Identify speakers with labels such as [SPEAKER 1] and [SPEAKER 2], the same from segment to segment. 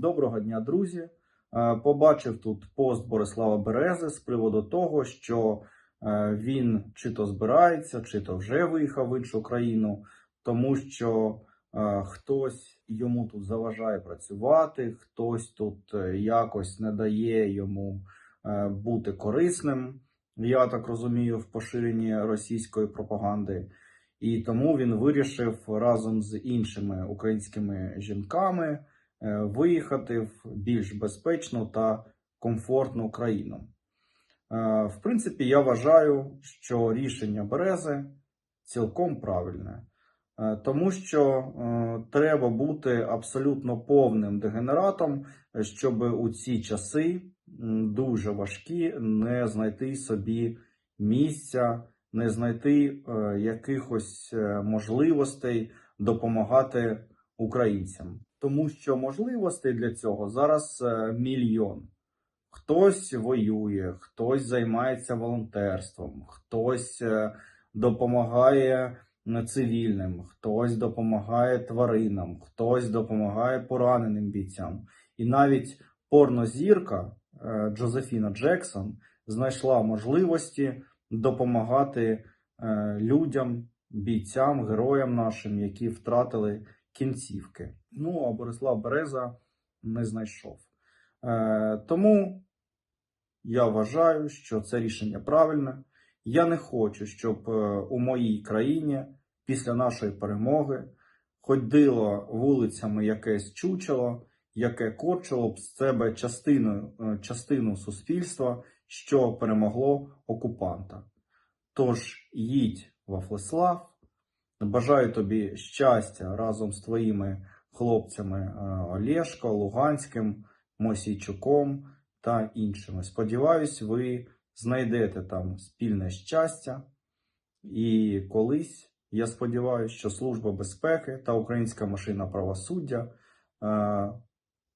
[SPEAKER 1] Доброго дня, друзі. Е, Побачив тут пост Борислава Берези з приводу того, що е, він чи то збирається, чи то вже виїхав в іншу країну, тому що е, хтось йому тут заважає працювати, хтось тут якось не дає йому бути корисним. Я так розумію, в поширенні російської пропаганди. І тому він вирішив разом з іншими українськими жінками виїхати в більш безпечну та комфортну країну. Е, В принципі, я вважаю, що рішення Берези цілком правильне, Е, тому що е, треба бути абсолютно повним дегенератом, е, щоб у ці часи дуже важкі не знайти собі місця, не знайти е, якихось е, можливостей допомагати українцям. Тому що можливостей для цього зараз е, мільйон. Хтось воює, хтось займається волонтерством, хтось е, допомагає цивільним, хтось допомагає тваринам, хтось допомагає пораненим бійцям. І навіть порнозірка е, Джозефіна Джексон знайшла можливості допомагати людям, бійцям, героям нашим, які втратили кінцівки. Ну а Борислав Береза не знайшов. Е, тому я вважаю, що це рішення правильне. Я не хочу, щоб е, у моїй країні після нашої перемоги ходило вулицями якесь чучело, яке корчило б з себе частину, е, частину суспільства, що перемогло окупанта. Тож їдь во Флеслав, бажаю тобі щастя разом з твоїми хлопцями е, Олешко, Луганським, Мосійчуком та іншими. Сподіваюсь, ви знайдете там спільне щастя. І колись, я сподіваюся, що Служба безпеки та Українська машина правосуддя е,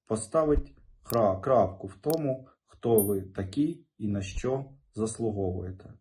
[SPEAKER 1] поставить крапку в тому, хто ви такі і на що заслуговуєте.